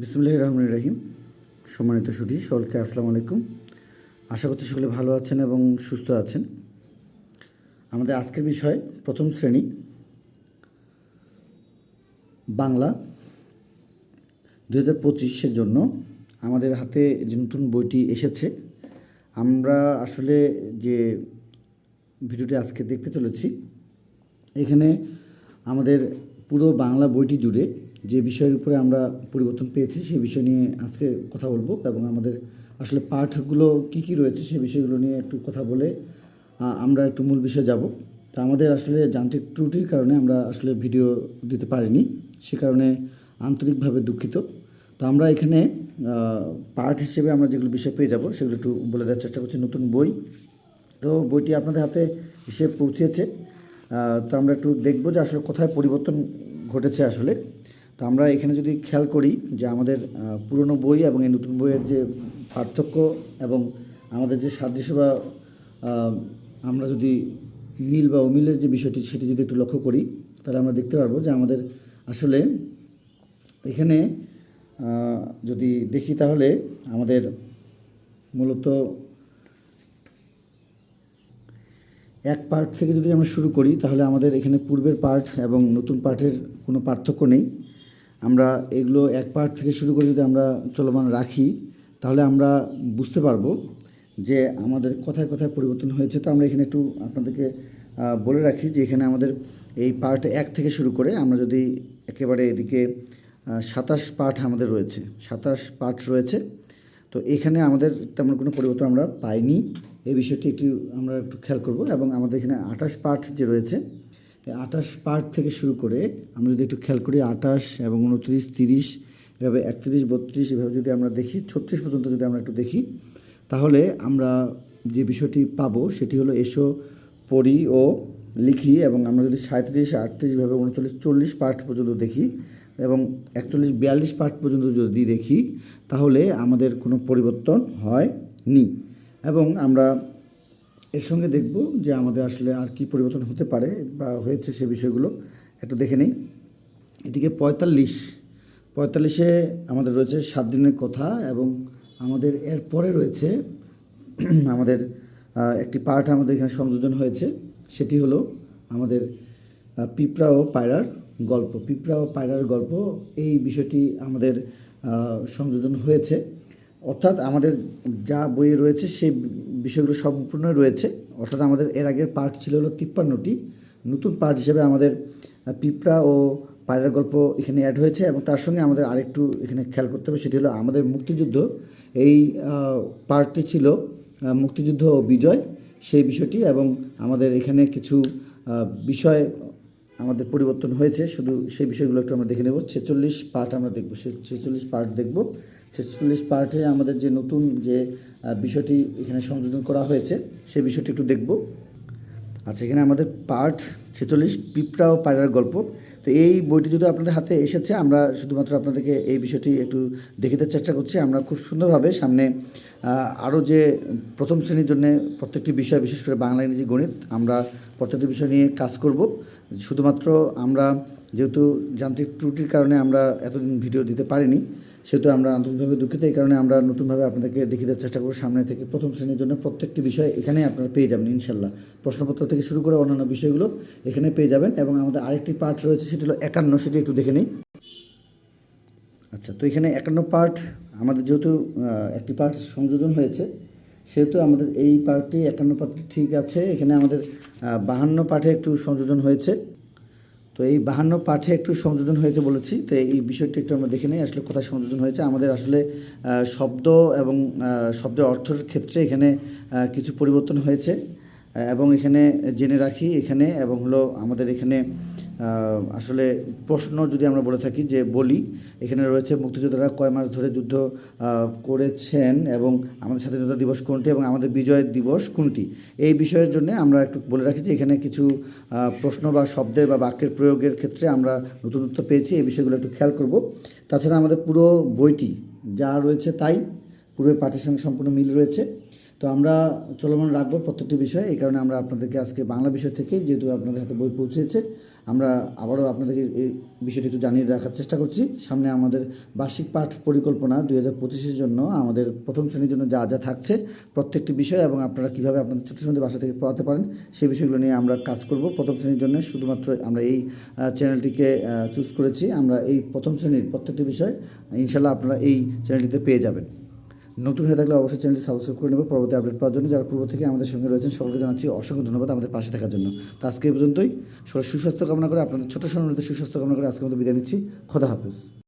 বিসমুল্লাহ রহমান রহিম। সম্মানিত সুধী সকলকে আসসালামু আলাইকুম। আশা করছি সকলে ভালো আছেন এবং সুস্থ আছেন। আমাদের আজকের বিষয় প্রথম শ্রেণি, বাংলা দু হাজার পঁচিশের জন্য আমাদের হাতে যে নতুন বইটি এসেছে, আমরা আসলে যে ভিডিওটি আজকে দেখতে চলেছি, এখানে আমাদের পুরো বাংলা বইটি জুড়ে যে বিষয়ের উপরে আমরা পরিবর্তন পেয়েছি, সেই বিষয় নিয়ে আজকে কথা বলব এবং আমাদের আসলে পাঠগুলো কি কি রয়েছে সেই বিষয়গুলো নিয়ে একটু কথা বলে আমরা একটু মূল বিষয়ে যাব। তো আমাদের আসলে যান্ত্রিক ত্রুটির কারণে আমরা আসলে ভিডিও দিতে পারিনি, সে কারণে আন্তরিকভাবে দুঃখিত। তো আমরা এখানে পার্ট হিসেবে আমরা যেগুলো বিষয় পেয়ে যাব সেগুলো একটু বলে দেওয়ার চেষ্টা করছি, নতুন বই। তো বইটি আপনাদের হাতে এসে পৌঁছেছে। তো আমরা একটু দেখব যে আসলে কোথায় পরিবর্তন ঘটেছে আসলে। তো আমরা এখানে যদি খেয়াল করি যে আমাদের পুরনো বই এবং এই নতুন বইয়ের যে পার্থক্য এবং আমাদের যে সাদৃশ্য বা আমরা যদি মিল বা অমিলের যে বিষয়টি সেটি যদি একটু লক্ষ্য করি, তাহলে আমরা দেখতে পারব যে আমাদের আসলে এখানে যদি দেখি তাহলে আমাদের মূলত এক পার্ট থেকে যদি আমরা শুরু করি, তাহলে আমাদের এখানে পূর্বের পার্ট এবং নতুন পার্টের কোনো পার্থক্য নেই। আমরা এগুলো এক পার্ট থেকে শুরু করে যদি আমরা চলমান রাখি, তাহলে আমরা বুঝতে পারব যে আমাদের কথায় কথায় পরিবর্তন হয়েছে। তো আমরা এখানে একটু আপনাদেরকে বলে রাখি যে এখানে আমাদের এই পার্ট এক থেকে শুরু করে আমরা যদি একেবারে এদিকে সাতাশ পাঠ আমাদের রয়েছে, সাতাশ পাঠ রয়েছে। তো এখানে আমাদের তেমন কোনো পরিবর্তন আমরা পাইনি। এই বিষয়টি একটু আমরা একটু খেয়াল করব এবং আমাদের এখানে আঠাশ পাঠ যে রয়েছে আঠাশ পাঠ থেকে শুরু করে আমরা যদি একটু খেয়াল করি আঠাশ এবং উনত্রিশ, তিরিশ, এভাবে একত্রিশ, বত্রিশ, এভাবে যদি আমরা দেখি, ছত্রিশ পর্যন্ত যদি আমরা একটু দেখি, তাহলে আমরা যে বিষয়টি পাবো সেটি হলো এসো, পড়ি ও লিখি এবং আমরা যদি সাঁত্রিশ আটত্রিশ ভাবে উনচল্লিশ, চল্লিশ পার্ট পর্যন্ত দেখি এবং একচল্লিশ, বিয়াল্লিশ পার্ট পর্যন্ত যদি দেখি, তাহলে আমাদের কোনো পরিবর্তন হয়নি। এবং আমরা এর সঙ্গে দেখব যে আমাদের আসলে আর কি পরিবর্তন হতে পারে বা হয়েছে সে বিষয়গুলো। একটু দেখে নেই। এদিকে পঁয়তাল্লিশ। পঁয়তাল্লিশে আমাদের রয়েছে সাত দিনের কথা এবং আমাদের এর পরে রয়েছে আমাদের একটি পার্ট আমাদের এখানে সংযোজন হয়েছে। সেটি হলো আমাদের পিঁপড়া ও পায়রার গল্প। পিঁপড়া ও পায়রার গল্প, এই বিষয়টি আমাদের সংযোজন হয়েছে। অর্থাৎ আমাদের যা বইয়ে রয়েছে, সেই বিষয়গুলো সম্পূর্ণ রয়েছে। অর্থাৎ আমাদের এর আগের পার্ট ছিল হলো তিপ্পান্নটি। নতুন পার্ট হিসেবে আমাদের পিঁপড়া ও পায়রার গল্প এখানে অ্যাড হয়েছে এবং তার সঙ্গে আমাদের আরেকটু এখানে খেয়াল করতে হবে, সেটি হলো আমাদের মুক্তিযুদ্ধ। এই পার্টটি ছিল মুক্তিযুদ্ধ ও বিজয়, সেই বিষয়টি এবং আমাদের এখানে কিছু বিষয় আমাদের পরিবর্তন হয়েছে, শুধু সেই বিষয়গুলো একটু আমরা দেখে নেব। ছেচল্লিশ পার্ট আমরা দেখব ছেচল্লিশ পার্ট দেখব। ছেচল্লিশ পার্টে আমাদের যে নতুন যে বিষয়টি এখানে সংযোজন করা হয়েছে সেই বিষয়টি একটু দেখব। আচ্ছা এখানে আমাদের পার্ট ছেচল্লিশ, পিঁপড়া ও পায়রার গল্প। তো এই বইটি যদি আপনাদের হাতে এসেছে, আমরা শুধুমাত্র আপনাদেরকে এই বিষয়টি একটু দেখে দেওয়ার চেষ্টা করছি। আমরা খুব সুন্দরভাবে সামনে আরও যে প্রথম শ্রেণির জন্য প্রত্যেকটি বিষয়, বিশেষ করে বাংলা ইংরেজি গণিত, আমরা প্রত্যেকটি বিষয় নিয়ে কাজ করব। শুধুমাত্র আমরা যেহেতু যান্ত্রিক ত্রুটির কারণে আমরা এতদিন ভিডিও দিতে পারিনি, সেহেতু আমরা আন্তরিকভাবে দুঃখিত। এই কারণে আমরা নতুনভাবে আপনাদেরকে দেখিয়ে দেওয়ার চেষ্টা করব। সামনে থেকে প্রথম শ্রেণির জন্য প্রত্যেকটি বিষয় এখানে আপনারা পেয়ে যাবেন, ইনশাল্লাহ। প্রশ্নপত্র থেকে শুরু করে অন্যান্য বিষয়গুলো এখানে পেয়ে যাবেন এবং আমাদের আরেকটি পার্ট রয়েছে, সেটি হলো একান্ন, সেটি একটু দেখে নিই। আচ্ছা তো এখানে একান্ন পার্ট আমাদের যেহেতু একটি পার্ট সংযোজন হয়েছে, সেহেতু আমাদের এই পার্টটি একান্ন পার্টটি ঠিক আছে। এখানে আমাদের বাহান্ন পাঠে একটু সংযোজন হয়েছে। তো এই বাহান্ন পাঠে একটু সংযোজন হয়েছে বলেছি, তো এই বিষয়টি একটু আমরা দেখে নিই, আসলে কোথায় সংযোজন হয়েছে। আমাদের আসলে শব্দ এবং শব্দের অর্থের ক্ষেত্রে এখানে কিছু পরিবর্তন হয়েছে। এবং এখানে জেনে রাখি, এখানে এবং হলো আমাদের এখানে আসলে প্রশ্ন যদি আমরা বলে থাকি যে বলি, এখানে রয়েছে মুক্তিযোদ্ধারা কয় মাস ধরে যুদ্ধ করেছেন এবং আমাদের স্বাধীনতা দিবস কোনটি এবং আমাদের বিজয় দিবস কোনটি? এই বিষয়ের জন্য আমরা একটু বলে রাখি যে এখানে কিছু প্রশ্ন বা শব্দের বা বাক্যের প্রয়োগের ক্ষেত্রে আমরা নতুনত্ব পেয়েছি, এই বিষয়গুলো একটু খেয়াল করব। তাছাড়া আমাদের পুরো বইটি যা রয়েছে তাই পূর্বের পাঠের সঙ্গে সম্পূর্ণ মিল রয়েছে। তো আমরা চলমান রাখব প্রত্যেকটি বিষয়ে। এই কারণে আমরা আপনাদেরকে আজকে বাংলা বিষয় থেকে যেহেতু আপনাদের হাতে বই পৌঁছেছে, আমরা আবারও আপনাদেরকে এই বিষয়টি একটু জানিয়ে রাখার চেষ্টা করছি। সামনে আমাদের বার্ষিক পাঠ পরিকল্পনা দুই হাজার পঁচিশের জন্য, আমাদের প্রথম শ্রেণির জন্য যা যা থাকছে প্রত্যেকটি বিষয় এবং আপনারা কীভাবে আপনাদের ছোটো ছোটো বাসা থেকে পড়াতে পারেন, সেই বিষয়গুলো নিয়ে আমরা কাজ করব। প্রথম শ্রেণির জন্য শুধুমাত্র আমরা এই চ্যানেলটিকে চুজ করেছি। আমরা এই প্রথম শ্রেণির প্রত্যেকটি বিষয় ইনশাল্লাহ আপনারা এই চ্যানেলটিতে পেয়ে যাবেন। নতুন হয়ে থাকলে অবশ্যই চ্যানেলটি সাবস্ক্রাইব করে নেবে পরবর্তী আপডেট পাওয়ার জন্য যারা পূর্ব থেকে আমাদের সঙ্গে রয়েছেন, সকলকে জানাচ্ছি অসংখ্য ধন্যবাদ আমাদের পাশে থাকার জন্য। তো আজকে এই পর্যন্তই। সুস্বাস্থ্য কামনা করে, আপনাদের ছোটো সময় সুস্বাস্থ্য কামনা করে আজকে মতো বিদায় নিচ্ছি। খোদা হাফেজ।